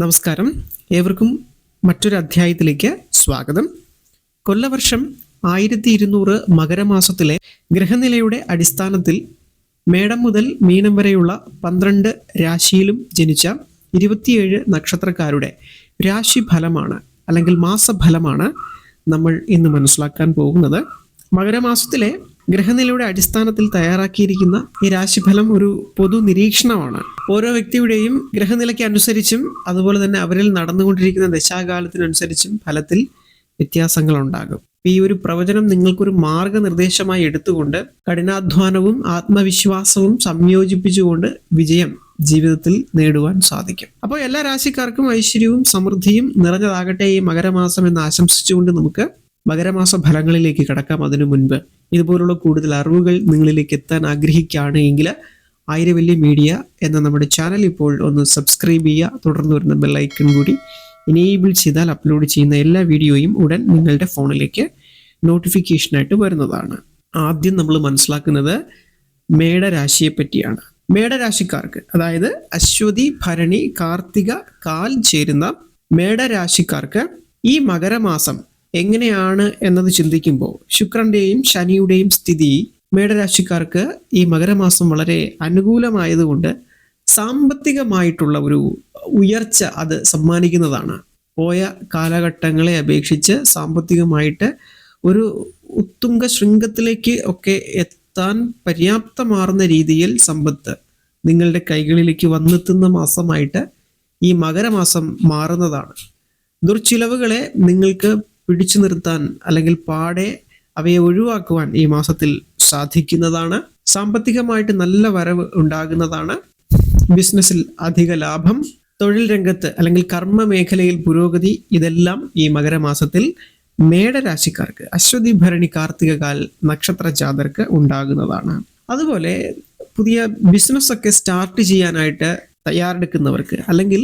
നമസ്കാരം. ഏവർക്കും മറ്റൊരു അധ്യായത്തിലേക്ക് സ്വാഗതം. കൊല്ലവർഷം ആയിരത്തി ഇരുന്നൂറ് മകരമാസത്തിലെ ഗ്രഹനിലയുടെ അടിസ്ഥാനത്തിൽ മേടം മുതൽ മീനം വരെയുള്ള പന്ത്രണ്ട് രാശിയിലും ജനിച്ച ഇരുപത്തിയേഴ് നക്ഷത്രക്കാരുടെ രാശിഫലമാണ് അല്ലെങ്കിൽ മാസഫലമാണ് നമ്മൾ ഇന്ന് മനസ്സിലാക്കാൻ പോകുന്നത്. മകരമാസത്തിലെ ഗ്രഹനിലയുടെ അടിസ്ഥാനത്തിൽ തയ്യാറാക്കിയിരിക്കുന്ന ഈ രാശിഫലം ഒരു പൊതു നിരീക്ഷണമാണ്. ഓരോ വ്യക്തിയുടെയും ഗ്രഹനിലയ്ക്ക് അനുസരിച്ചും അതുപോലെ തന്നെ അവരിൽ നടന്നുകൊണ്ടിരിക്കുന്ന ദശാകാലത്തിനനുസരിച്ചും ഫലത്തിൽ വ്യത്യാസങ്ങൾ ഉണ്ടാകും ഈ ഒരു പ്രവചനം നിങ്ങൾക്കൊരു മാർഗനിർദ്ദേശമായി എടുത്തുകൊണ്ട് കഠിനാധ്വാനവും ആത്മവിശ്വാസവും സംയോജിപ്പിച്ചുകൊണ്ട് വിജയം ജീവിതത്തിൽ നേടുവാൻ സാധിക്കും. അപ്പോൾ എല്ലാ രാശിക്കാർക്കും ഐശ്വര്യവും സമൃദ്ധിയും നിറഞ്ഞതാകട്ടെ ഈ മകരമാസം എന്ന് ആശംസിച്ചുകൊണ്ട് നമുക്ക് മകരമാസ ഫലങ്ങളിലേക്ക് കടക്കാം. അതിനു മുൻപ് ഇതുപോലുള്ള കൂടുതൽ അറിവുകൾ നിങ്ങളിലേക്ക് എത്താൻ ആഗ്രഹിക്കുകയാണ് എങ്കിൽ ആയിരവല്യ മീഡിയ എന്ന നമ്മുടെ ചാനൽ ഇപ്പോൾ ഒന്ന് സബ്സ്ക്രൈബ് ചെയ്യുക. തുടർന്ന് വരുന്ന ബെല്ലൈക്കൺ കൂടി ഇനേബിൾ ചെയ്താൽ അപ്ലോഡ് ചെയ്യുന്ന എല്ലാ വീഡിയോയും ഉടൻ നിങ്ങളുടെ ഫോണിലേക്ക് നോട്ടിഫിക്കേഷനായിട്ട് വരുന്നതാണ്. ആദ്യം നമ്മൾ മനസ്സിലാക്കുന്നത് മേടരാശിയെ പറ്റിയാണ് മേടരാശിക്കാർക്ക് അതായത് അശ്വതി ഭരണി കാർത്തിക കാൽ ചേരുന്ന മേടരാശിക്കാർക്ക് ഈ മകരമാസം എങ്ങനെയാണ് എന്നത് ചിന്തിക്കുമ്പോൾ ശുക്രന്റെയും ശനിയുടെയും സ്ഥിതി മേടരാശിക്കാർക്ക് ഈ മകരമാസം വളരെ അനുകൂലമായതുകൊണ്ട് സാമ്പത്തികമായിട്ടുള്ള ഒരു ഉയർച്ച അത് സമ്മാനിക്കുന്നതാണ്. പോയ കാലഘട്ടങ്ങളെ അപേക്ഷിച്ച് സാമ്പത്തികമായിട്ട് ഒരു ഉത്തുംഗ ശൃംഗത്തിലേക്ക് ഒക്കെ എത്താൻ പര്യാപ്തമാർന്ന രീതിയിൽ സമ്പത്ത് നിങ്ങളുടെ കൈകളിലേക്ക് വന്നെത്തുന്ന മാസമായിട്ട് ഈ മകരമാസം മാറുന്നതാണ്. ദുർച്ചിലവുകളെ നിങ്ങൾക്ക് പിടിച്ചു നിർത്താൻ അല്ലെങ്കിൽ പാടെ അവയെ ഒഴിവാക്കുവാൻ ഈ മാസത്തിൽ സാധിക്കുന്നതാണ്. സാമ്പത്തികമായിട്ട് നല്ല വരവ് ഉണ്ടാകുന്നതാണ്. ബിസിനസ്സിൽ അധിക ലാഭം തൊഴിൽ രംഗത്ത് അല്ലെങ്കിൽ കർമ്മ മേഖലയിൽ പുരോഗതി ഇതെല്ലാം ഈ മകരമാസത്തിൽ മേടരാശിക്കാർക്ക് അശ്വതി ഭരണി കാർത്തികകാൽ നക്ഷത്ര ജാതർക്ക് ഉണ്ടാകുന്നതാണ്. അതുപോലെ പുതിയ ബിസിനസ് ഒക്കെ സ്റ്റാർട്ട് ചെയ്യാനായിട്ട് തയ്യാറെടുക്കുന്നവർക്ക് അല്ലെങ്കിൽ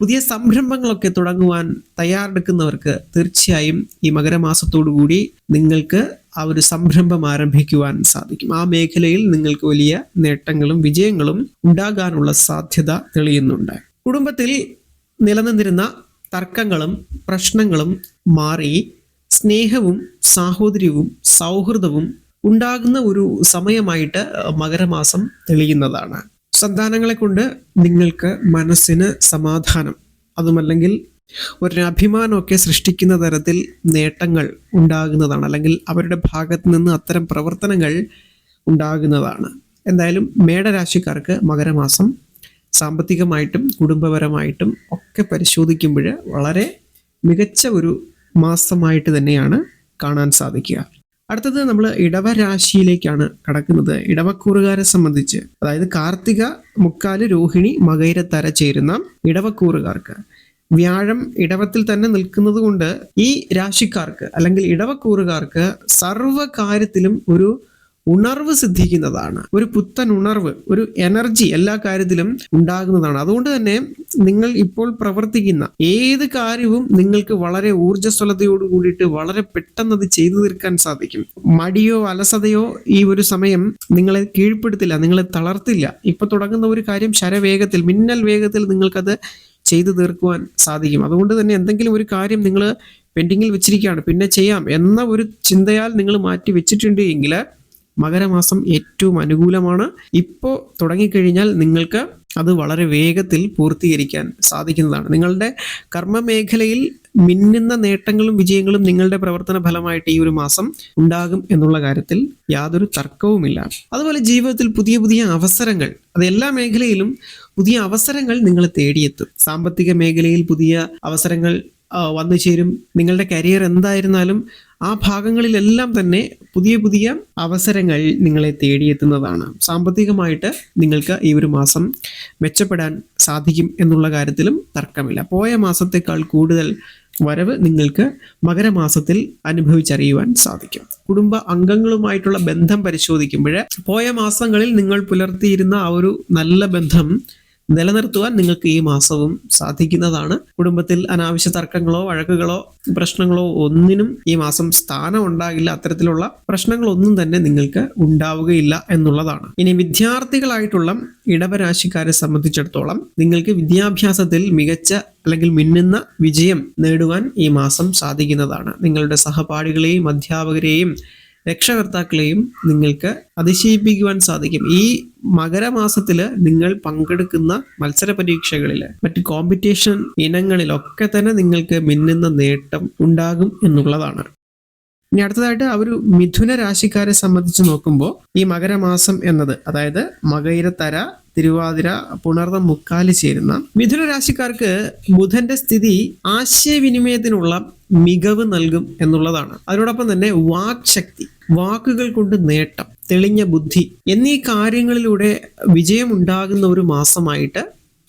പുതിയ സംരംഭങ്ങളൊക്കെ തുടങ്ങുവാൻ തയ്യാറെടുക്കുന്നവർക്ക് തീർച്ചയായും ഈ മകരമാസത്തോടു കൂടി നിങ്ങൾക്ക് ആ ഒരു സംരംഭം ആരംഭിക്കുവാൻ സാധിക്കും. ആ മേഖലയിൽ നിങ്ങൾക്ക് വലിയ നേട്ടങ്ങളും വിജയങ്ങളും ഉണ്ടാകാനുള്ള സാധ്യത തെളിയുന്നുണ്ട്. കുടുംബത്തിൽ നിലനിന്നിരുന്ന തർക്കങ്ങളും പ്രശ്നങ്ങളും മാറി സ്നേഹവും സാഹോദര്യവും സൗഹൃദവും ഉണ്ടാകുന്ന ഒരു സമയമായിട്ട് മകരമാസം തെളിയുന്നതാണ്. സന്താനങ്ങളെ കൊണ്ട് നിങ്ങൾക്ക് മനസ്സിന് സമാധാനം. അതുമല്ലെങ്കിൽ ഒരു സൃഷ്ടിക്കുന്ന തരത്തിൽ നേട്ടങ്ങൾ ഉണ്ടാകുന്നതാണ്. അല്ലെങ്കിൽ അവരുടെ ഭാഗത്ത് നിന്ന് അത്തരം പ്രവർത്തനങ്ങൾ ഉണ്ടാകുന്നതാണ്. എന്തായാലും മേടരാശിക്കാർക്ക് മകരമാസം സാമ്പത്തികമായിട്ടും കുടുംബപരമായിട്ടും ഒക്കെ പരിശോധിക്കുമ്പോൾ വളരെ മികച്ച ഒരു മാസമായിട്ട് തന്നെയാണ് കാണാൻ സാധിക്കുക. അടുത്തത് നമ്മൾ ഇടവരാശിയിലേക്കാണ് കടക്കുന്നത്. ഇടവക്കൂറുകാരെ സംബന്ധിച്ച്. അതായത് കാർത്തിക മുക്കാൽ രോഹിണി മകൈരത്തര ചേരുന്ന ഇടവക്കൂറുകാർക്ക്. വ്യാഴം ഇടവത്തിൽ തന്നെ നിൽക്കുന്നത് കൊണ്ട് ഈ രാശിക്കാർക്ക് അല്ലെങ്കിൽ ഇടവക്കൂറുകാർക്ക് സർവ കാര്യത്തിലും ഒരു ഉണർവ് സിദ്ധിക്കുന്നതാണ്. ഒരു പുത്തൻ ഉണർവ് ഒരു എനർജി എല്ലാ കാര്യത്തിലും ഉണ്ടാകുന്നതാണ്. അതുകൊണ്ട് തന്നെ നിങ്ങൾ ഇപ്പോൾ പ്രവർത്തിക്കുന്ന ഏത് കാര്യവും നിങ്ങൾക്ക് വളരെ ഊർജസ്വലതയോട് കൂടിയിട്ട് വളരെ പെട്ടെന്ന് അത് ചെയ്തു തീർക്കാൻ സാധിക്കും. മടിയോ അലസതയോ ഈ ഒരു സമയം നിങ്ങളെ കീഴ്പ്പെടുത്തില്ല നിങ്ങളെ തളർത്തില്ല. ഇപ്പൊ തുടങ്ങുന്ന ഒരു കാര്യം ശരവേഗത്തിൽ മിന്നൽ വേഗത്തിൽ നിങ്ങൾക്കത് ചെയ്തു തീർക്കുവാൻ സാധിക്കും. അതുകൊണ്ട് തന്നെ എന്തെങ്കിലും ഒരു കാര്യം നിങ്ങൾ പെൻഡിങ്ങിൽ വെച്ചിരിക്കുകയാണ് പിന്നെ ചെയ്യാം എന്ന ഒരു ചിന്തയാൽ നിങ്ങൾ മാറ്റി വെച്ചിട്ടുണ്ട് എങ്കിൽ മകരമാസം ഏറ്റവും അനുകൂലമാണ്. ഇപ്പോൾ തുടങ്ങിക്കഴിഞ്ഞാൽ നിങ്ങൾക്ക് അത് വളരെ വേഗത്തിൽ പൂർത്തീകരിക്കാൻ സാധിക്കുന്നതാണ്. നിങ്ങളുടെ കർമ്മമേഖലയിൽ മിന്നുന്ന നേട്ടങ്ങളും വിജയങ്ങളും നിങ്ങളുടെ പ്രവർത്തന ഫലമായിട്ട് ഈ ഒരു മാസം ഉണ്ടാകും എന്നുള്ള കാര്യത്തിൽ യാതൊരു തർക്കവുമില്ല. അതുപോലെ ജീവിതത്തിൽ പുതിയ പുതിയ അവസരങ്ങൾ അത് എല്ലാ മേഖലയിലും പുതിയ അവസരങ്ങൾ നിങ്ങൾ തേടിയെത്തും. സാമ്പത്തിക മേഖലയിൽ പുതിയ അവസരങ്ങൾ വന്നു ചേരും നിങ്ങളുടെ കരിയർ എന്തായിരുന്നാലും ആ ഭാഗങ്ങളിലെല്ലാം തന്നെ പുതിയ പുതിയ അവസരങ്ങൾ നിങ്ങളെ തേടിയെത്തുന്നതാണ്. സാമ്പത്തികമായിട്ട് നിങ്ങൾക്ക് ഈ ഒരു മാസം മെച്ചപ്പെടാൻ സാധിക്കും എന്നുള്ള കാര്യത്തിലും തർക്കമില്ല. പോയ മാസത്തേക്കാൾ കൂടുതൽ വരവ് നിങ്ങൾക്ക് മകരമാസത്തിൽ അനുഭവിച്ചറിയുവാൻ സാധിക്കും. കുടുംബ അംഗങ്ങളുമായിട്ടുള്ള ബന്ധം പരിശോധിക്കുമ്പോൾ പോയ മാസങ്ങളിൽ നിങ്ങൾ പുലർത്തിയിരുന്ന ആ ഒരു നല്ല ബന്ധം നിലനിർത്തുവാൻ നിങ്ങൾക്ക് ഈ മാസവും സാധിക്കുന്നതാണ്. കുടുംബത്തിൽ അനാവശ്യ തർക്കങ്ങളോ വഴക്കുകളോ പ്രശ്നങ്ങളോ ഒന്നിനും ഈ മാസം സ്ഥാനം ഉണ്ടാകില്ല അത്തരത്തിലുള്ള പ്രശ്നങ്ങളൊന്നും തന്നെ നിങ്ങൾക്ക് ഉണ്ടാവുകയില്ല എന്നുള്ളതാണ്. ഇനി വിദ്യാർത്ഥികളായിട്ടുള്ള ഇടവരാശിക്കാരെ സംബന്ധിച്ചിടത്തോളം നിങ്ങൾക്ക് വിദ്യാഭ്യാസത്തിൽ മികച്ച അല്ലെങ്കിൽ മിന്നുന്ന വിജയം നേടുവാൻ ഈ മാസം സാധിക്കുന്നതാണ്. നിങ്ങളുടെ സഹപാഠികളെയും അധ്യാപകരെയും രക്ഷകർത്താക്കളെയും നിങ്ങൾക്ക് അതിശയിപ്പിക്കുവാൻ സാധിക്കും. ഈ മകരമാസത്തിൽ നിങ്ങൾ പങ്കെടുക്കുന്ന മത്സര പരീക്ഷകളിൽ മറ്റ് കോമ്പറ്റീഷൻ ഇനങ്ങളിലൊക്കെ തന്നെ നിങ്ങൾക്ക് മിന്നുന്ന നേട്ടം ഉണ്ടാകും എന്നുള്ളതാണ്. ഇനി അടുത്തതായിട്ട് ആ ഒരു മിഥുന രാശിക്കാരെ സംബന്ധിച്ച് നോക്കുമ്പോൾ ഈ മകരമാസം എന്നത് അതായത് മകയിരത്തര തിരുവാതിര പുണർന്ന മുക്കാൽ ചേരുന്ന മിഥുന രാശിക്കാർക്ക് ബുധന്റെ സ്ഥിതി ആശയവിനിമയത്തിനുള്ള മികവ് നൽകും എന്നുള്ളതാണ്. അതിനോടൊപ്പം തന്നെ വാക് ശക്തി വാക്കുകൾ കൊണ്ട് നേട്ടം തെളിഞ്ഞ ബുദ്ധി എന്നീ കാര്യങ്ങളിലൂടെ വിജയമുണ്ടാകുന്ന ഒരു മാസമായിട്ട്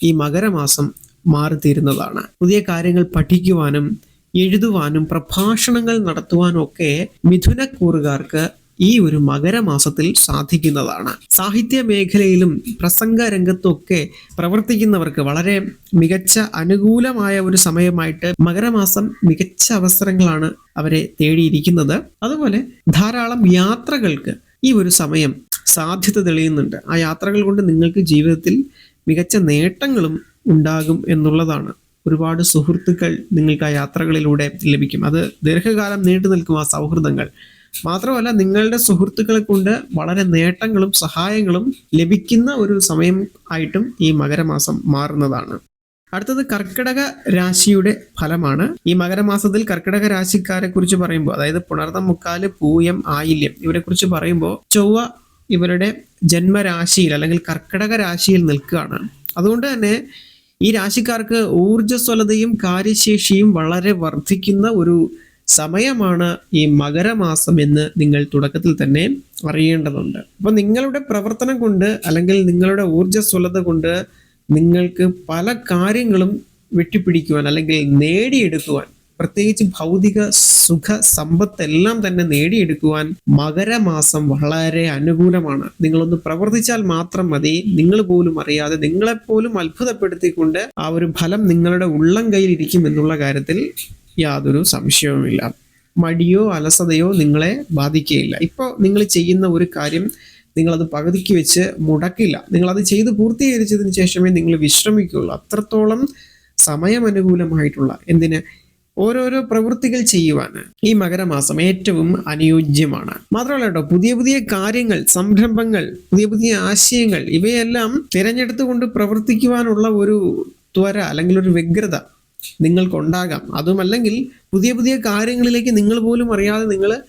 ഈ മകരമാസം മാറിത്തീരുന്നതാണ്. പുതിയ കാര്യങ്ങൾ പഠിക്കുവാനും എഴുതുവാനും പ്രഭാഷണങ്ങൾ നടത്തുവാനും ഒക്കെ മിഥുനക്കൂറുകാർക്ക് ഈ ഒരു മകരമാസത്തിൽ സാധിക്കുന്നതാണ്. സാഹിത്യ മേഖലയിലും പ്രസംഗ രംഗത്തുമൊക്കെ പ്രവർത്തിക്കുന്നവർക്ക് വളരെ മികച്ച അനുകൂലമായ ഒരു സമയമായിട്ട് മകരമാസം മികച്ച അവസരങ്ങളാണ് അവരെ തേടിയിരിക്കുന്നത്. അതുപോലെ ധാരാളം യാത്രകൾക്ക് ഈ ഒരു സമയം സാധ്യത തെളിയുന്നുണ്ട്. ആ യാത്രകൾ കൊണ്ട് നിങ്ങൾക്ക് ജീവിതത്തിൽ മികച്ച നേട്ടങ്ങളും ഉണ്ടാകും എന്നുള്ളതാണ്. ഒരുപാട് സുഹൃത്തുക്കൾ നിങ്ങൾക്ക് ആ യാത്രകളിലൂടെ ലഭിക്കും. അത് ദീർഘകാലം നീണ്ടു നിൽക്കും ആ സൗഹൃദങ്ങൾ. മാത്രമല്ല നിങ്ങളുടെ സുഹൃത്തുക്കളെ കൊണ്ട് വളരെ നേട്ടങ്ങളും സഹായങ്ങളും ലഭിക്കുന്ന ഒരു സമയം ആയിട്ടും ഈ മകരമാസം മാറുന്നതാണ്. അടുത്തത് കർക്കിടക രാശിയുടെ ഫലമാണ്. ഈ മകരമാസത്തിൽ കർക്കിടക രാശിക്കാരെ കുറിച്ച് പറയുമ്പോൾ അതായത് പുണർന്ന മുക്കാൽ പൂയം ആയില്യം ഇവരെ കുറിച്ച് പറയുമ്പോൾ ചൊവ്വ ഇവരുടെ ജന്മരാശിയിൽ അല്ലെങ്കിൽ കർക്കിടക രാശിയിൽ നിൽക്കുകയാണ്. അതുകൊണ്ട് തന്നെ ഈ രാശിക്കാർക്ക് ഊർജസ്വലതയും കാര്യശേഷിയും വളരെ വർദ്ധിക്കുന്ന ഒരു സമയമാണ് ഈ മകരമാസം എന്ന് നിങ്ങൾ തുടക്കത്തിൽ തന്നെ അറിയേണ്ടതുണ്ട്. അപ്പൊ നിങ്ങളുടെ പ്രവർത്തനം കൊണ്ട് അല്ലെങ്കിൽ നിങ്ങളുടെ ഊർജസ്വലത കൊണ്ട് നിങ്ങൾക്ക് പല കാര്യങ്ങളും വെട്ടിപ്പിടിക്കുവാൻ അല്ലെങ്കിൽ നേടിയെടുക്കുവാൻ പ്രത്യേകിച്ച് ഭൗതിക സുഖ സമ്പത്തെല്ലാം തന്നെ നേടിയെടുക്കുവാൻ മകരമാസം വളരെ അനുകൂലമാണ്. നിങ്ങളൊന്ന് പ്രവർത്തിച്ചാൽ മാത്രം മതി. നിങ്ങൾ പോലും അറിയാതെ നിങ്ങളെപ്പോലും അത്ഭുതപ്പെടുത്തിക്കൊണ്ട് ആ ഒരു ഫലം നിങ്ങളുടെ ഉള്ളം കയ്യിൽ ഇരിക്കും എന്നുള്ള കാര്യത്തിൽ യാതൊരു സംശയവുമില്ല. മടിയോ അലസതയോ നിങ്ങളെ ബാധിക്കുകയില്ല. ഇപ്പോൾ നിങ്ങൾ ചെയ്യുന്ന ഒരു കാര്യം നിങ്ങളത് പകുതിക്ക് വെച്ച് മുടക്കില്ല. നിങ്ങളത് ചെയ്ത് പൂർത്തീകരിച്ചതിന് ശേഷമേ നിങ്ങൾ വിശ്രമിക്കുകയുള്ളൂ. അത്രത്തോളം സമയമനുകൂലമായിട്ടുള്ള എന്തിന്? ഓരോരോ പ്രവൃത്തികൾ ചെയ്യുവാൻ ഈ മകരമാസം ഏറ്റവും അനുയോജ്യമാണ്. മാത്രമല്ല കേട്ടോ പുതിയ പുതിയ കാര്യങ്ങൾ സംരംഭങ്ങൾ പുതിയ പുതിയ ആശയങ്ങൾ ഇവയെല്ലാം തിരഞ്ഞെടുത്തുകൊണ്ട് പ്രവർത്തിക്കുവാനുള്ള ഒരു ത്വര അല്ലെങ്കിൽ ഒരു വ്യഗ്രത നിങ്ങൾക്കുണ്ടാകാം. അതുമല്ലെങ്കിൽ പുതിയ പുതിയ കാര്യങ്ങളിലേക്ക് നിങ്ങൾ പോലും അറിയാതെ നിങ്ങൾ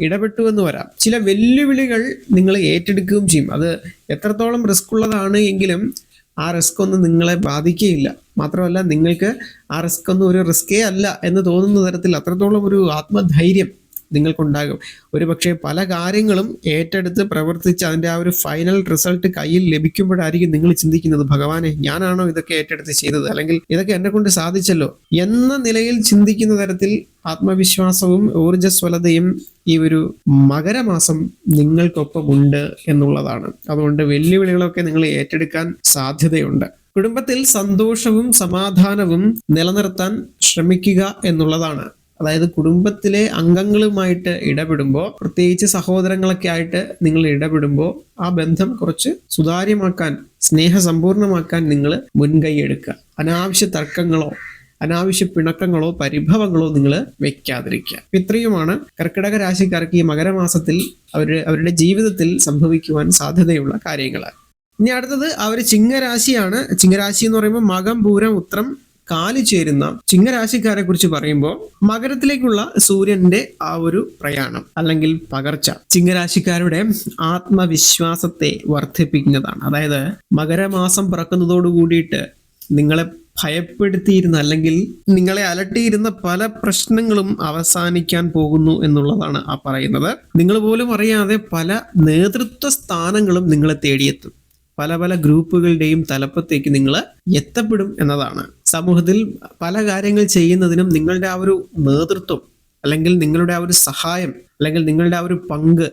ഇടപെട്ടു എന്ന് വരാം. ചില വെല്ലുവിളികൾ നിങ്ങൾ ഏറ്റെടുക്കുകയും ചെയ്യും. അത് എത്രത്തോളം റിസ്ക് ഉള്ളതാണ് എങ്കിലും ആ റിസ്ക് ഒന്നും നിങ്ങളെ ബാധിക്കുകയില്ല. മാത്രമല്ല നിങ്ങൾക്ക് ആ റിസ്ക് ഒന്നും ഒരു റിസ്കേ അല്ല എന്ന് തോന്നുന്ന തരത്തിൽ അത്രത്തോളം ഒരു ആത്മധൈര്യം നിങ്ങൾക്കുണ്ടാകും. ഒരു പക്ഷേ പല കാര്യങ്ങളും ഏറ്റെടുത്ത് പ്രവർത്തിച്ച് അതിന്റെ ആ ഒരു ഫൈനൽ റിസൾട്ട് കയ്യിൽ ലഭിക്കുമ്പോഴായിരിക്കും നിങ്ങൾ ചിന്തിക്കുന്നത് ഭഗവാനെ ഞാനാണോ ഇതൊക്കെ ഏറ്റെടുത്ത് ചെയ്തത്? അല്ലെങ്കിൽ ഇതൊക്കെ എന്നെ കൊണ്ട് സാധിച്ചല്ലോ? എന്ന നിലയിൽ ചിന്തിക്കുന്ന തരത്തിൽ ആത്മവിശ്വാസവും ഊർജസ്വലതയും ഈ ഒരു മകരമാസം നിങ്ങൾക്കൊപ്പം ഉണ്ട് എന്നുള്ളതാണ്. അതുകൊണ്ട് വെല്ലുവിളികളൊക്കെ നിങ്ങൾ ഏറ്റെടുക്കാൻ സാധ്യതയുണ്ട്. കുടുംബത്തിൽ സന്തോഷവും സമാധാനവും നിലനിർത്താൻ ശ്രമിക്കുക എന്നുള്ളതാണ്. അതായത് കുടുംബത്തിലെ അംഗങ്ങളുമായിട്ട് ഇടപെടുമ്പോൾ പ്രത്യേകിച്ച് സഹോദരങ്ങളൊക്കെ ആയിട്ട് നിങ്ങൾ ഇടപെടുമ്പോൾ ആ ബന്ധം കുറച്ച് സുതാര്യമാക്കാൻ സ്നേഹസമ്പൂർണമാക്കാൻ നിങ്ങൾ മുൻകൈ എടുക്കുക. അനാവശ്യ തർക്കങ്ങളോ അനാവശ്യ പിണക്കങ്ങളോ പരിഭവങ്ങളോ നിങ്ങൾ വെക്കാതിരിക്കുക. ഇത്രയുമാണ് കർക്കിടക രാശിക്കാർക്ക് ഈ മകരമാസത്തിൽ അവർ അവരുടെ ജീവിതത്തിൽ സംഭവിക്കുവാൻ സാധ്യതയുള്ള കാര്യങ്ങൾ ഇനി അടുത്തത് അവർ ചിങ്ങരാശിയാണ്. ചിങ്ങരാശി എന്ന് പറയുമ്പോൾ മകം പൂരം ഉത്രം കാലി ചേരുന്ന ചിങ്ങരാശിക്കാരെ കുറിച്ച് പറയുമ്പോൾ മകരത്തിലേക്കുള്ള സൂര്യന്റെ ആ ഒരു പ്രയാണം അല്ലെങ്കിൽ പകർച്ച ചിങ്ങരാശിക്കാരുടെ ആത്മവിശ്വാസത്തെ വർദ്ധിപ്പിക്കുന്നതാണ്. അതായത് മകരമാസം പിറക്കുന്നതോട് കൂടിയിട്ട് നിങ്ങളെ ഭയപ്പെടുത്തിയിരുന്ന അല്ലെങ്കിൽ നിങ്ങളെ അലട്ടിയിരുന്ന പല പ്രശ്നങ്ങളും അവസാനിക്കാൻ പോകുന്നു എന്നുള്ളതാണ് ആ പറയുന്നത്. നിങ്ങൾ പോലും അറിയാതെ പല നേതൃത്വ സ്ഥാനങ്ങളും നിങ്ങളെ തേടിയെത്തും. പല പല ഗ്രൂപ്പുകളുടെയും തലപ്പത്തേക്ക് നിങ്ങൾ എത്തപ്പെടും എന്നതാണ്. സമൂഹത്തിൽ പല കാര്യങ്ങൾ ചെയ്യുന്നതിനും നിങ്ങളുടെ ആ ഒരു നേതൃത്വം അല്ലെങ്കിൽ നിങ്ങളുടെ ആ ഒരു സഹായം അല്ലെങ്കിൽ നിങ്ങളുടെ ആ ഒരു പങ്ക്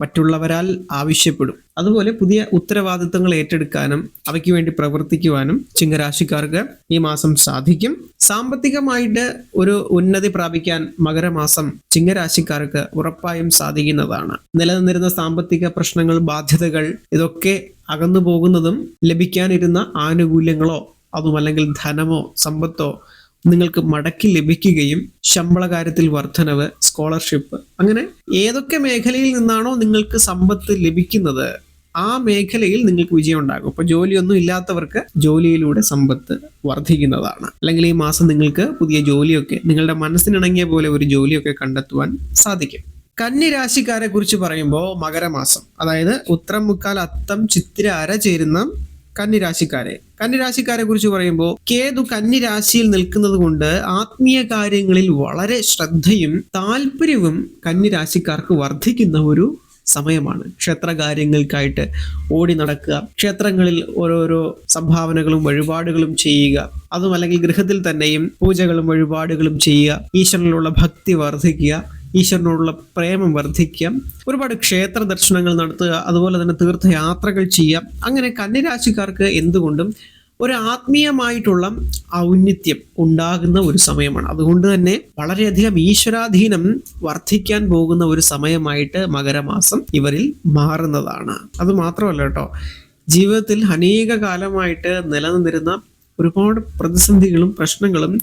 മറ്റുള്ളവരാൽ ആവശ്യപ്പെടും. അതുപോലെ പുതിയ ഉത്തരവാദിത്തങ്ങൾ ഏറ്റെടുക്കാനും അവയ്ക്ക് വേണ്ടി പ്രവർത്തിക്കുവാനും ചിങ്ങരാശിക്കാർക്ക് ഈ മാസം സാധിക്കും. സാമ്പത്തികമായിട്ട് ഒരു ഉന്നതി പ്രാപിക്കാൻ മകരമാസം ചിങ്ങരാശിക്കാർക്ക് ഉറപ്പായും സാധിക്കുന്നതാണ്. നിലനിന്നിരുന്ന സാമ്പത്തിക പ്രശ്നങ്ങൾ ബാധ്യതകൾ ഇതൊക്കെ അകന്നു പോകുന്നതും ലഭിക്കാനിരുന്ന ആനുകൂല്യങ്ങളോ അതുമല്ലെങ്കിൽ ധനമോ സമ്പത്തോ നിങ്ങൾക്ക് മടക്കി ലഭിക്കുകയും ശമ്പള കാര്യത്തിൽ വർധനവ് സ്കോളർഷിപ്പ് അങ്ങനെ ഏതൊക്കെ മേഖലയിൽ നിന്നാണോ നിങ്ങൾക്ക് സമ്പത്ത് ലഭിക്കുന്നത് ആ മേഖലയിൽ നിങ്ങൾക്ക് വിജയം ഉണ്ടാകും. ഇപ്പൊ ജോലിയൊന്നും ഇല്ലാത്തവർക്ക് ജോലിയിലൂടെ സമ്പത്ത് വർദ്ധിക്കുന്നതാണ് അല്ലെങ്കിൽ ഈ മാസം നിങ്ങൾക്ക് പുതിയ ജോലിയൊക്കെ നിങ്ങളുടെ മനസ്സിനിണങ്ങിയ പോലെ ഒരു ജോലിയൊക്കെ കണ്ടെത്തുവാൻ സാധിക്കും. കന്നിരാശിക്കാരെ കുറിച്ച് പറയുമ്പോൾ മകരമാസം അതായത് ഉത്തരം മുക്കാൽ അത്തം ചിത്തിര അര ചേരുന്ന കന്നിരാശിക്കാരെ. കന്നിരാശിക്കാരെ കുറിച്ച് പറയുമ്പോൾ കേതു കന്നിരാശിയിൽ നിൽക്കുന്നത് കൊണ്ട് ആത്മീയ കാര്യങ്ങളിൽ വളരെ ശ്രദ്ധയും താല്പര്യവും കന്നിരാശിക്കാർക്ക് വർദ്ധിക്കുന്ന ഒരു സമയമാണ്. ക്ഷേത്രകാര്യങ്ങൾക്കായിട്ട് ഓടി നടക്കുക ക്ഷേത്രങ്ങളിൽ ഓരോരോ സംഭാവനകളും വഴിപാടുകളും ചെയ്യുക അതും അല്ലെങ്കിൽ ഗൃഹത്തിൽ തന്നെയും പൂജകളും വഴിപാടുകളും ചെയ്യുക ഈശ്വരനിലുള്ള ഭക്തി വർദ്ധിക്കുക ഈശ്വരനോടുള്ള പ്രേമം വർദ്ധിക്കാം. ഒരുപാട് ക്ഷേത്ര ദർശനങ്ങൾ നടത്തുക അതുപോലെ തന്നെ തീർത്ഥയാത്രകൾ ചെയ്യാം. അങ്ങനെ കന്നിരാശിക്കാർക്ക് എന്തുകൊണ്ടും ഒരു ആത്മീയമായിട്ടുള്ള ഔന്നിത്യം ഉണ്ടാകുന്ന ഒരു സമയമാണ്. അതുകൊണ്ട് തന്നെ വളരെയധികം ഈശ്വരാധീനം വർദ്ധിക്കാൻ പോകുന്ന ഒരു സമയമായിട്ട് മകരമാസം ഇവരിൽ മാറുന്നതാണ്. അത് മാത്രമല്ല കേട്ടോ ജീവിതത്തിൽ അനേക കാലമായിട്ട് നിലനിന്നിരുന്ന ഒരുപാട് പ്രതിസന്ധികളും പ്രശ്നങ്ങളും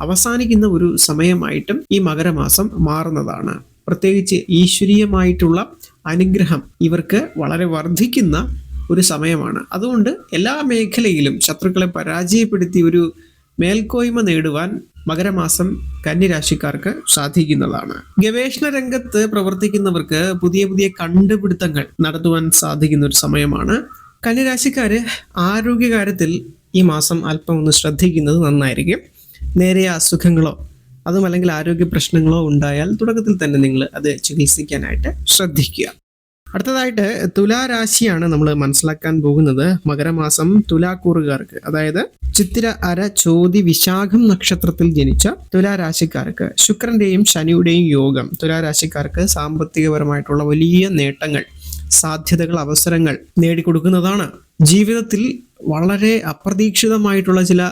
അവസാനിക്കുന്ന ഒരു സമയമായിട്ടും ഈ മകരമാസം മാറുന്നതാണ്. പ്രത്യേകിച്ച് ഈശ്വരീയമായിട്ടുള്ള അനുഗ്രഹം ഇവർക്ക് വളരെ വർദ്ധിക്കുന്ന ഒരു സമയമാണ്. അതുകൊണ്ട് എല്ലാ മേഖലയിലും ശത്രുക്കളെ പരാജയപ്പെടുത്തി ഒരു മേൽക്കോയ്മ നേടുവാൻ മകരമാസം കന്യരാശിക്കാർക്ക് സാധിക്കുന്നതാണ്. ഗവേഷണ രംഗത്ത് പ്രവർത്തിക്കുന്നവർക്ക് പുതിയ പുതിയ കണ്ടുപിടുത്തങ്ങൾ നടത്തുവാൻ സാധിക്കുന്ന ഒരു സമയമാണ്. കന്യരാശിക്കാര് ആരോഗ്യകാര്യത്തിൽ ഈ മാസം അല്പം ഒന്ന് ശ്രദ്ധിക്കുന്നത് നന്നായിരിക്കും. നേരിയ അസുഖങ്ങളോ അതും അല്ലെങ്കിൽ ആരോഗ്യ പ്രശ്നങ്ങളോ ഉണ്ടായാൽ തുടക്കത്തിൽ തന്നെ നിങ്ങൾ അത് ചികിത്സിക്കാനായിട്ട് ശ്രദ്ധിക്കുക. അടുത്തതായിട്ട് തുലാരാശിയാണ് നമ്മൾ മനസ്സിലാക്കാൻ പോകുന്നത്. മകരമാസം തുലാക്കൂറുകാർക്ക് അതായത് ചിത്തിര അര ചോതി വിശാഖം നക്ഷത്രത്തിൽ ജനിച്ച തുലാരാശിക്കാർക്ക് ശുക്രന്റെയും ശനിയുടെയും യോഗം തുലാരാശിക്കാർക്ക് സാമ്പത്തികപരമായിട്ടുള്ള വലിയ നേട്ടങ്ങൾ സാധ്യതകൾ അവസരങ്ങൾ നേടിക്കൊടുക്കുന്നതാണ്. ജീവിതത്തിൽ വളരെ അപ്രതീക്ഷിതമായിട്ടുള്ള ചില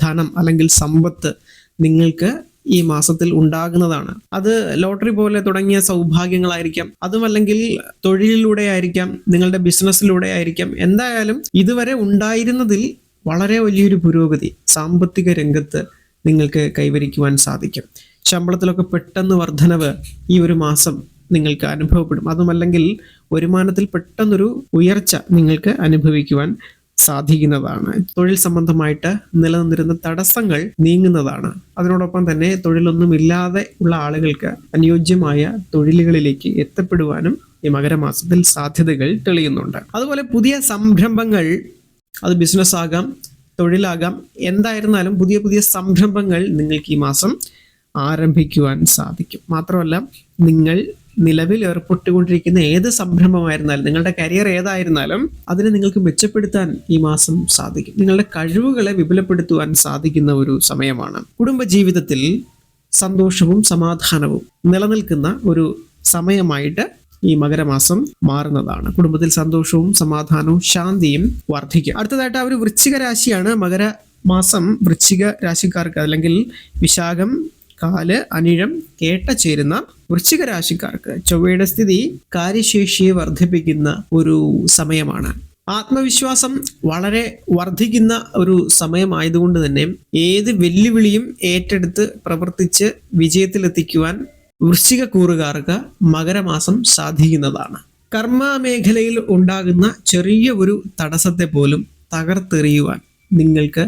ധനം അല്ലെങ്കിൽ സമ്പത്ത് നിങ്ങൾക്ക് ഈ മാസത്തിൽ ഉണ്ടാകുന്നതാണ്. അത് ലോട്ടറി പോലെ തുടങ്ങിയ സൗഭാഗ്യങ്ങളായിരിക്കാം. അതുമല്ലെങ്കിൽ തൊഴിലിലൂടെ ആയിരിക്കാം നിങ്ങളുടെ ബിസിനസ്സിലൂടെ ആയിരിക്കാം. എന്തായാലും ഇതുവരെ ഉണ്ടായിരുന്നതിൽ വളരെ വലിയൊരു പുരോഗതി സാമ്പത്തിക രംഗത്ത് നിങ്ങൾക്ക് കൈവരിക്കുവാൻ സാധിക്കും. ശമ്പളത്തിലൊക്കെ പെട്ടെന്ന് വർധനവ് ഈ ഒരു മാസം നിങ്ങൾക്ക് അനുഭവപ്പെടും. അതുമല്ലെങ്കിൽ വരുമാനത്തിൽ പെട്ടെന്നൊരു ഉയർച്ച നിങ്ങൾക്ക് അനുഭവിക്കുവാൻ സാധിക്കുന്നതാണ്. തൊഴിൽ സംബന്ധമായിട്ട് നിലനിന്നിരുന്ന തടസ്സങ്ങൾ നീങ്ങുന്നതാണ്. അതിനോടൊപ്പം തന്നെ തൊഴിലൊന്നും ഇല്ലാതെ ഉള്ള ആളുകൾക്ക് അനുയോജ്യമായ തൊഴിലുകളിലേക്ക് എത്തപ്പെടുവാനും ഈ മകരമാസത്തിൽ സാധ്യതകൾ തെളിയുന്നുണ്ട്. അതുപോലെ പുതിയ സംരംഭങ്ങൾ അത് ബിസിനസ് ആകാം തൊഴിലാകാം എന്തായിരുന്നാലും പുതിയ പുതിയ സംരംഭങ്ങൾ നിങ്ങൾക്ക് ഈ മാസം ആരംഭിക്കുവാൻ സാധിക്കും. മാത്രമല്ല നിങ്ങൾ നിലവിൽ ഏർപ്പെട്ടുകൊണ്ടിരിക്കുന്ന ഏത് സംരംഭമായിരുന്നാലും നിങ്ങളുടെ കരിയർ ഏതായിരുന്നാലും അതിനെ നിങ്ങൾക്ക് മെച്ചപ്പെടുത്താൻ ഈ മാസം സാധിക്കും. നിങ്ങളുടെ കഴിവുകളെ വിപുലപ്പെടുത്തുവാൻ സാധിക്കുന്ന ഒരു സമയമാണ്. കുടുംബജീവിതത്തിൽ സന്തോഷവും സമാധാനവും നിലനിൽക്കുന്ന ഒരു സമയമായിട്ട് ഈ മകരമാസം മാറുന്നതാണ്. കുടുംബത്തിൽ സന്തോഷവും സമാധാനവും ശാന്തിയും വർദ്ധിക്കും. അടുത്തതായിട്ട് ആ ഒരു വൃശ്ചിക രാശിയാണ് മകര മാസം വൃശ്ചിക രാശിക്കാർക്ക് അല്ലെങ്കിൽ വിശാഖം കാൽ അനിഴം കേട്ട ചേരുന്ന വൃശ്ചിക രാശിക്കാർക്ക് ചൊവ്വയുടെ സ്ഥിതി കാര്യശേഷിയെ വർദ്ധിപ്പിക്കുന്ന ഒരു സമയമാണ്. ആത്മവിശ്വാസം വളരെ വർദ്ധിക്കുന്ന ഒരു സമയമായതുകൊണ്ട് തന്നെ ഏത് വെല്ലുവിളിയും ഏറ്റെടുത്ത് പ്രവർത്തിച്ച് വിജയത്തിലെത്തിക്കുവാൻ വൃശ്ചിക കൂറുകാർക്ക് മകരമാസം സാധിക്കുന്നതാണ്. കർമ്മ മേഖലയിൽ ഉണ്ടാകുന്ന ചെറിയ ഒരു തടസ്സത്തെ പോലും തകർത്തെറിയുവാൻ നിങ്ങൾക്ക്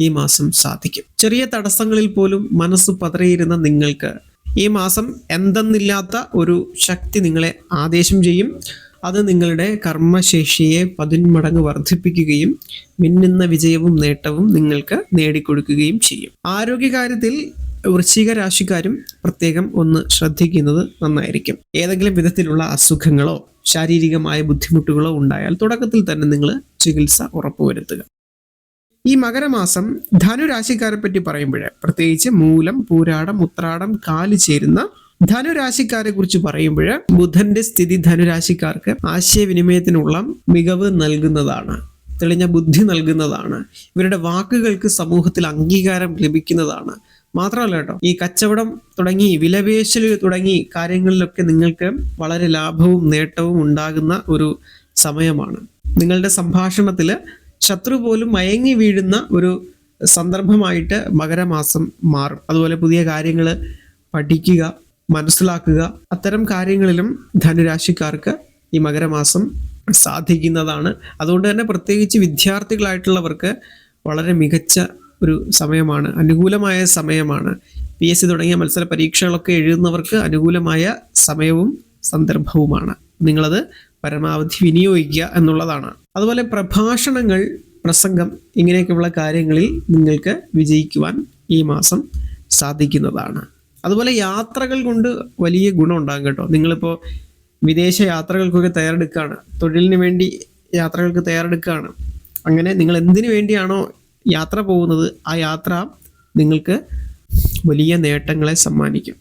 ഈ മാസം സാധിക്കും. ചെറിയ തടസ്സങ്ങളിൽ പോലും മനസ്സ് പതറിയിരുന്ന നിങ്ങൾക്ക് ഈ മാസം എന്തെന്നില്ലാത്ത ഒരു ശക്തി നിങ്ങളെ ആദേശം ചെയ്യും. അത് നിങ്ങളുടെ കർമ്മശേഷിയെ പതിന്മടങ്ങ് വർദ്ധിപ്പിക്കുകയും മിന്നുന്ന വിജയവും നേട്ടവും നിങ്ങൾക്ക് നേടിക്കൊടുക്കുകയും ചെയ്യും. ആരോഗ്യകാര്യത്തിൽ വൃശ്ചിക രാശിക്കാരും പ്രത്യേകം ഒന്ന് ശ്രദ്ധിക്കുന്നത് നന്നായിരിക്കും. ഏതെങ്കിലും വിധത്തിലുള്ള അസുഖങ്ങളോ ശാരീരികമായ ബുദ്ധിമുട്ടുകളോ ഉണ്ടായാൽ തുടക്കത്തിൽ തന്നെ നിങ്ങൾ ചികിത്സ ഉറപ്പുവരുത്തുക. ഈ മകരമാസം ധനുരാശിക്കാരെ പറ്റി പറയുമ്പോൾ പ്രത്യേകിച്ച് മൂലം പൂരാടം ഉത്രാടം കാൽ ചേരുന്ന ധനുരാശിക്കാരെ കുറിച്ച് പറയുമ്പോൾ ബുധന്റെ സ്ഥിതി ധനുരാശിക്കാർക്ക് ആശയവിനിമയത്തിനുള്ള മികവ് നൽകുന്നതാണ് തെളിഞ്ഞ ബുദ്ധി നൽകുന്നതാണ് ഇവരുടെ വാക്കുകൾക്ക് സമൂഹത്തിൽ അംഗീകാരം ലഭിക്കുന്നതാണ്. മാത്രമല്ല കേട്ടോ ഈ കച്ചവടം തുടങ്ങി വിലപേശൽ തുടങ്ങി കാര്യങ്ങളിലൊക്കെ നിങ്ങൾക്ക് വളരെ ലാഭവും നേട്ടവും ഉണ്ടാകുന്ന ഒരു സമയമാണ്. നിങ്ങളുടെ സംഭാഷണത്തിൽ ശത്രു പോലും മയങ്ങി വീഴുന്ന ഒരു സന്ദർഭമായിട്ട് മകരമാസം മാറും. അതുപോലെ പുതിയ കാര്യങ്ങൾ പഠിക്കുക മനസ്സിലാക്കുക അത്തരം കാര്യങ്ങളിലും ധനുരാശിക്കാർക്ക് ഈ മകരമാസം സാധിക്കുന്നതാണ്. അതുകൊണ്ട് തന്നെ പ്രത്യേകിച്ച് വിദ്യാർത്ഥികളായിട്ടുള്ളവർക്ക് വളരെ മികച്ച ഒരു സമയമാണ് അനുകൂലമായ സമയമാണ്. പി എസ് സി തുടങ്ങിയ മത്സര പരീക്ഷകളൊക്കെ എഴുതുന്നവർക്ക് അനുകൂലമായ സമയവും സന്ദർഭവുമാണ്. നിങ്ങളത് പരമാവധി വിനിയോഗിക്കുക എന്നുള്ളതാണ്. അതുപോലെ പ്രഭാഷണങ്ങൾ പ്രസംഗം ഇങ്ങനെയൊക്കെയുള്ള കാര്യങ്ങളിൽ നിങ്ങൾക്ക് വിജയിക്കുവാൻ ഈ മാസം സാധിക്കുന്നതാണ്. അതുപോലെ യാത്രകൾ കൊണ്ട് വലിയ ഗുണം ഉണ്ടാകും കേട്ടോ. നിങ്ങളിപ്പോൾ വിദേശ യാത്രകൾക്കൊക്കെ തയ്യാറെടുക്കുകയാണ് തൊഴിലിന് വേണ്ടി യാത്രകൾക്ക് തയ്യാറെടുക്കുകയാണ് അങ്ങനെ നിങ്ങൾ എന്തിനു വേണ്ടിയാണോ യാത്ര പോകുന്നത് ആ യാത്ര നിങ്ങൾക്ക് വലിയ നേട്ടങ്ങളെ സമ്മാനിക്കും.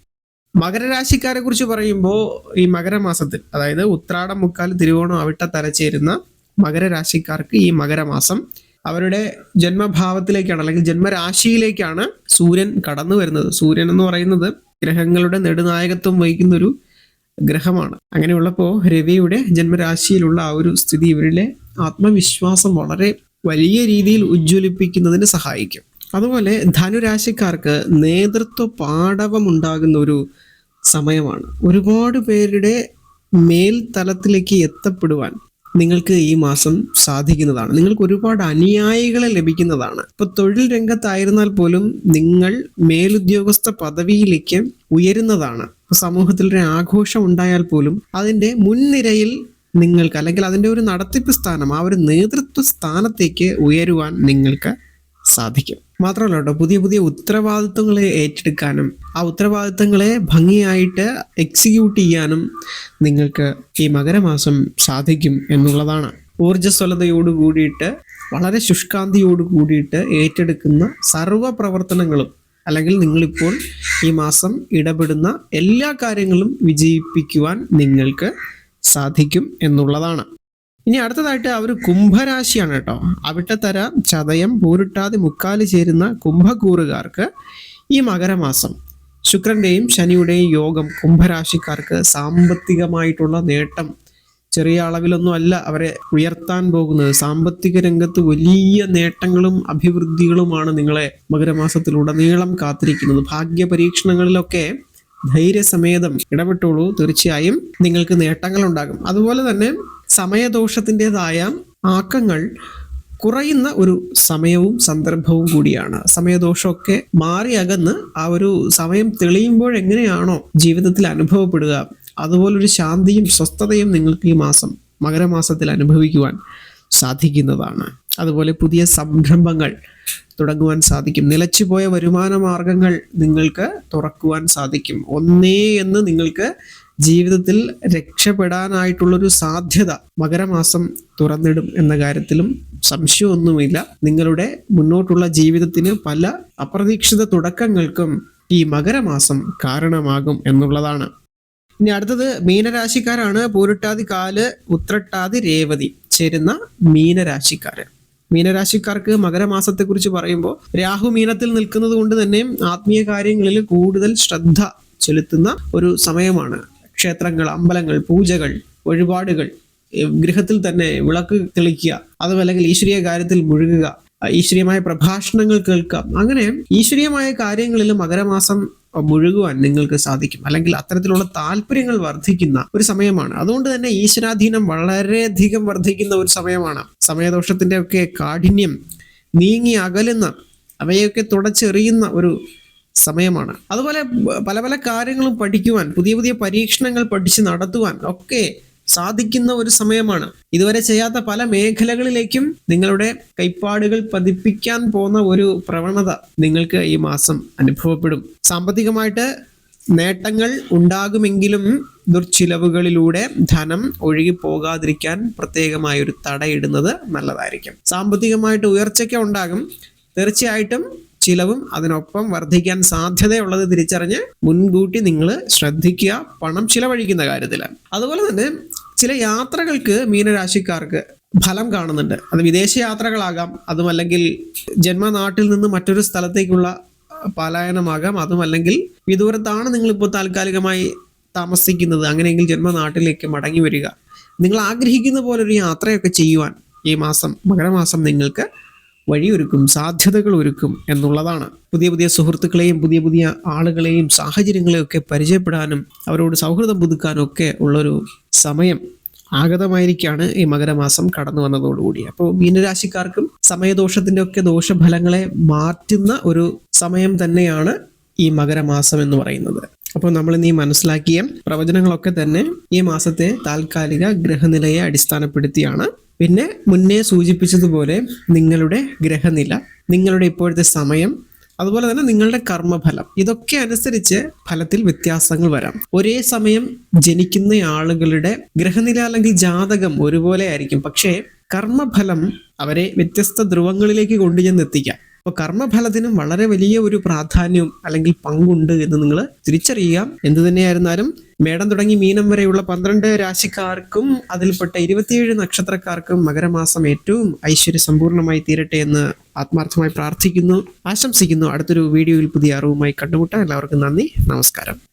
മകരരാശിക്കാരെ കുറിച്ച് പറയുമ്പോൾ ഈ മകരമാസത്തിൽ അതായത് ഉത്രാടം മുക്കാൽ തിരുവോണം അവിട്ട തലച്ചേരുന്ന മകരരാശിക്കാർക്ക് ഈ മകരമാസം അവരുടെ ജന്മഭാവത്തിലേക്കാണ് അല്ലെങ്കിൽ ജന്മരാശിയിലേക്കാണ് സൂര്യൻ കടന്നു വരുന്നത്. സൂര്യൻ എന്ന് പറയുന്നത് ഗ്രഹങ്ങളുടെ നെടുനായകത്വം വഹിക്കുന്ന ഒരു ഗ്രഹമാണ്. അങ്ങനെയുള്ളപ്പോൾ രവിയുടെ ജന്മരാശിയിലുള്ള ആ ഒരു സ്ഥിതി ഇവരിലെ ആത്മവിശ്വാസം വളരെ വലിയ രീതിയിൽ ഉജ്ജ്വലിപ്പിക്കുന്നതിന് സഹായിക്കും. അതുപോലെ ധനുരാശിക്കാർക്ക് നേതൃത്വ പാടവം ഉണ്ടാകുന്ന ഒരു സമയമാണ്. ഒരുപാട് പേരുടെ മേൽത്തലത്തിലേക്ക് എത്തപ്പെടുവാൻ നിങ്ങൾക്ക് ഈ മാസം സാധിക്കുന്നതാണ്. നിങ്ങൾക്ക് ഒരുപാട് അനുയായികളെ ലഭിക്കുന്നതാണ്. ഇപ്പൊ തൊഴിൽ രംഗത്തായിരുന്നാൽ പോലും നിങ്ങൾ മേലുദ്യോഗസ്ഥ പദവിയിലേക്ക് ഉയരുന്നതാണ്. സമൂഹത്തിൽ ഒരു ആഘോഷം ഉണ്ടായാൽ പോലും അതിന്റെ മുൻനിരയിൽ നിങ്ങൾക്ക് അല്ലെങ്കിൽ അതിന്റെ ഒരു നടത്തിപ്പ് സ്ഥാനം ആ ഒരു നേതൃത്വ സ്ഥാനത്തേക്ക് ഉയരുവാൻ നിങ്ങൾക്ക് സാധിക്കും. മാത്രമല്ല കേട്ടോ പുതിയ പുതിയ ഉത്തരവാദിത്വങ്ങളെ ഏറ്റെടുക്കാനും ആ ഉത്തരവാദിത്തങ്ങളെ ഭംഗിയായിട്ട് എക്സിക്യൂട്ട് ചെയ്യാനും നിങ്ങൾക്ക് ഈ മകരമാസം സാധിക്കും എന്നുള്ളതാണ്. ഊർജസ്വലതയോട് കൂടിയിട്ട് വളരെ ശുഷ്കാന്തിയോട് കൂടിയിട്ട് ഏറ്റെടുക്കുന്ന സർവ പ്രവർത്തനങ്ങളും അല്ലെങ്കിൽ നിങ്ങളിപ്പോൾ ഈ മാസം ഇടപെടുന്ന എല്ലാ കാര്യങ്ങളും വിജയിപ്പിക്കുവാൻ നിങ്ങൾക്ക് സാധിക്കും എന്നുള്ളതാണ്. ഇനി അടുത്തതായിട്ട് അവർ കുംഭരാശിയാണ് കേട്ടോ. അവിട്ടത്തര ചതയം പൂരിട്ടാതെ മുക്കാൽ ചേരുന്ന കുംഭകൂറുകാർക്ക് ഈ മകരമാസം ശുക്രന്റെയും ശനിയുടെയും യോഗം കുംഭരാശിക്കാർക്ക് സാമ്പത്തികമായിട്ടുള്ള നേട്ടം. ചെറിയ അളവിലൊന്നും അല്ല അവരെ ഉയർത്താൻ പോകുന്നത്. സാമ്പത്തിക രംഗത്ത് വലിയ നേട്ടങ്ങളും അഭിവൃദ്ധികളുമാണ് നിങ്ങളെ മകരമാസത്തിലുടനീളം കാത്തിരിക്കുന്നത്. ഭാഗ്യ പരീക്ഷണങ്ങളിലൊക്കെ ധൈര്യസമേതം ഇടപെട്ടോളൂ. തീർച്ചയായും നിങ്ങൾക്ക് നേട്ടങ്ങൾ ഉണ്ടാകും അതുപോലെ തന്നെ സമയദോഷത്തിന്റെതായ ആക്കങ്ങൾ കുറയുന്ന ഒരു സമയവും സന്ദർഭവും കൂടിയാണ്. സമയദോഷമൊക്കെ മാറി അകന്ന് ആ ഒരു സമയം തെളിയുമ്പോൾ എങ്ങനെയാണോ ജീവിതത്തിൽ അനുഭവപ്പെടുക അതുപോലൊരു ശാന്തിയും സ്വസ്ഥതയും നിങ്ങൾക്ക് ഈ മാസം മകരമാസത്തിൽ അനുഭവിക്കുവാൻ സാധിക്കുന്നതാണ്. അതുപോലെ പുതിയ സംരംഭങ്ങൾ തുടങ്ങുവാൻ സാധിക്കും. നിലച്ചുപോയ വരുമാന മാർഗങ്ങൾ നിങ്ങൾക്ക് തുറക്കുവാൻ സാധിക്കും. ഒന്നേ എന്ന് നിങ്ങൾക്ക് ജീവിതത്തിൽ രക്ഷപ്പെടാനായിട്ടുള്ളൊരു സാധ്യത മകരമാസം തുറന്നിടും എന്ന കാര്യത്തിലും സംശയമൊന്നുമില്ല. നിങ്ങളുടെ മുന്നോട്ടുള്ള ജീവിതത്തിന് പല അപ്രതീക്ഷിത തുടക്കങ്ങൾക്കും ഈ മകരമാസം കാരണമാകും എന്നുള്ളതാണ്. ഇനി അടുത്തത് മീനരാശിക്കാരാണ്. പൂരിട്ടാതി കാൽ ഉത്രട്ടാതി രേവതി ചേരുന്ന മീനരാശിക്കാര്. മീനരാശിക്കാർക്ക് മകരമാസത്തെക്കുറിച്ച് പറയുമ്പോൾ രാഹു മീനത്തിൽ നിൽക്കുന്നത് കൊണ്ട് തന്നെ ആത്മീയ കാര്യങ്ങളിൽ കൂടുതൽ ശ്രദ്ധ ചെലുത്തുന്ന ഒരു സമയമാണ്. ക്ഷേത്രങ്ങൾ അമ്പലങ്ങൾ പൂജകൾ വഴിപാടുകൾ ഗൃഹത്തിൽ തന്നെ വിളക്ക് തെളിക്കുക അതും അല്ലെങ്കിൽ ഈശ്വരീയ കാര്യത്തിൽ മുഴുകുക ഈശ്വരീയമായ പ്രഭാഷണങ്ങൾ കേൾക്കാം അങ്ങനെ ഈശ്വരീയമായ കാര്യങ്ങളിൽ മകരമാസം മുഴുകുവാൻ നിങ്ങൾക്ക് സാധിക്കും. അല്ലെങ്കിൽ അത്തരത്തിലുള്ള താല്പര്യങ്ങൾ വർദ്ധിക്കുന്ന ഒരു സമയമാണ്. അതുകൊണ്ട് തന്നെ ഈശ്വരാധീനം വളരെയധികം വർദ്ധിക്കുന്ന ഒരു സമയമാണ്. സമയദോഷത്തിന്റെ ഒക്കെ കാഠിന്യം നീങ്ങി അകലുന്ന അവയൊക്കെ തുടച്ചെറിയുന്ന ഒരു സമയമാണ്. അതുപോലെ പല പല കാര്യങ്ങളും പഠിക്കുവാൻ പുതിയ പുതിയ പരീക്ഷണങ്ങൾ പഠിച്ച് നടത്തുവാൻ ഒക്കെ സാധിക്കുന്ന ഒരു സമയമാണ്. ഇതുവരെ ചെയ്യാത്ത പല മേഖലകളിലേക്കും നിങ്ങളുടെ കൈപ്പാടുകൾ പതിപ്പിക്കാൻ പോകുന്ന ഒരു പ്രവണത നിങ്ങൾക്ക് ഈ മാസം അനുഭവപ്പെടും. സാമ്പത്തികമായിട്ട് നേട്ടങ്ങൾ ഉണ്ടാകുമെങ്കിലും ദുർച്ചിലവുകളിലൂടെ ധനം ഒഴുകി പോകാതിരിക്കാൻ പ്രത്യേകമായ ഒരു തടയിടുന്നത് നല്ലതായിരിക്കും. സാമ്പത്തികമായിട്ട് ഉയർച്ചയ്ക്ക് ഉണ്ടാകും. തീർച്ചയായിട്ടും ചിലവും അതിനൊപ്പം വർദ്ധിക്കാൻ സാധ്യതയുള്ളത് തിരിച്ചറിഞ്ഞ് മുൻകൂട്ടി നിങ്ങൾ ശ്രദ്ധിക്കുക പണം ചിലവഴിക്കുന്ന കാര്യത്തിൽ അതുപോലെ തന്നെ ചില യാത്രകൾക്ക് മീനരാശിക്കാർക്ക് ഫലം കാണുന്നുണ്ട്. അത് വിദേശ യാത്രകളാകാം അതുമല്ലെങ്കിൽ ജന്മനാട്ടിൽ നിന്ന് മറ്റൊരു സ്ഥലത്തേക്കുള്ള പലായനമാകാം അതുമല്ലെങ്കിൽ വിദൂരത്താണ് നിങ്ങളിപ്പോൾ താൽക്കാലികമായി താമസിക്കുന്നത്. അങ്ങനെയെങ്കിൽ ജന്മനാട്ടിലേക്ക് മടങ്ങി വരിക. നിങ്ങൾ ആഗ്രഹിക്കുന്ന പോലെ ഒരു യാത്രയൊക്കെ ചെയ്യുവാൻ ഈ മാസം മകരമാസം നിങ്ങൾക്ക് വഴിയൊരുക്കും സാധ്യതകൾ ഒരുക്കും എന്നുള്ളതാണ്. പുതിയ പുതിയ സുഹൃത്തുക്കളെയും പുതിയ പുതിയ ആളുകളെയും സാഹചര്യങ്ങളെയും ഒക്കെ പരിചയപ്പെടാനും അവരോട് സൗഹൃദം പുതുക്കാനും ഒക്കെ ഉള്ളൊരു സമയം ആഗതമായിരിക്കാണ് ഈ മകരമാസം കടന്നു വന്നതോടുകൂടി. അപ്പോൾ മീനരാശിക്കാർക്കും സമയദോഷത്തിന്റെ ഒക്കെ ദോഷഫലങ്ങളെ മാറ്റുന്ന ഒരു സമയം തന്നെയാണ് ഈ മകരമാസം എന്ന് പറയുന്നത്. അപ്പോൾ നമ്മൾ ഈ മനസ്സിലാക്കിയ പ്രവചനങ്ങളൊക്കെ തന്നെ ഈ മാസത്തെ താൽക്കാലിക ഗ്രഹനിലയെ അടിസ്ഥാനപ്പെടുത്തിയാണ്. പിന്നെ മുന്നേ സൂചിപ്പിച്ചതുപോലെ നിങ്ങളുടെ ഗ്രഹനില നിങ്ങളുടെ ഇപ്പോഴത്തെ സമയം അതുപോലെ തന്നെ നിങ്ങളുടെ കർമ്മഫലം. ഇതൊക്കെ അനുസരിച്ച് ഫലത്തിൽ വ്യത്യാസങ്ങൾ വരാം. ഒരേ സമയം ജനിക്കുന്ന ആളുകളുടെ ഗ്രഹനില അല്ലെങ്കിൽ ജാതകം ഒരുപോലെ ആയിരിക്കും. പക്ഷേ കർമ്മഫലം അവരെ വ്യത്യസ്ത ധ്രുവങ്ങളിലേക്ക് കൊണ്ടുചെന്ന് എത്തിക്കാം അപ്പോൾ കർമ്മഫലത്തിനും വളരെ വലിയ ഒരു പ്രാധാന്യവും അല്ലെങ്കിൽ പങ്കുണ്ട് എന്ന് നിങ്ങൾ തിരിച്ചറിയുക. എന്തു തന്നെയായിരുന്നാലും മേടം തുടങ്ങി മീനം വരെയുള്ള പന്ത്രണ്ട് രാശിക്കാർക്കും അതിൽപ്പെട്ട ഇരുപത്തിയേഴ് നക്ഷത്രക്കാർക്കും മകരമാസം ഏറ്റവും ഐശ്വര്യ സമ്പൂർണമായി തീരട്ടെ എന്ന് ആത്മാർത്ഥമായി പ്രാർത്ഥിക്കുന്നു. ആശംസിക്കുന്നു. അടുത്തൊരു വീഡിയോയിൽ പുതിയ അറിവുമായി കണ്ടുമുട്ടാം എല്ലാവർക്കും നന്ദി. നമസ്കാരം.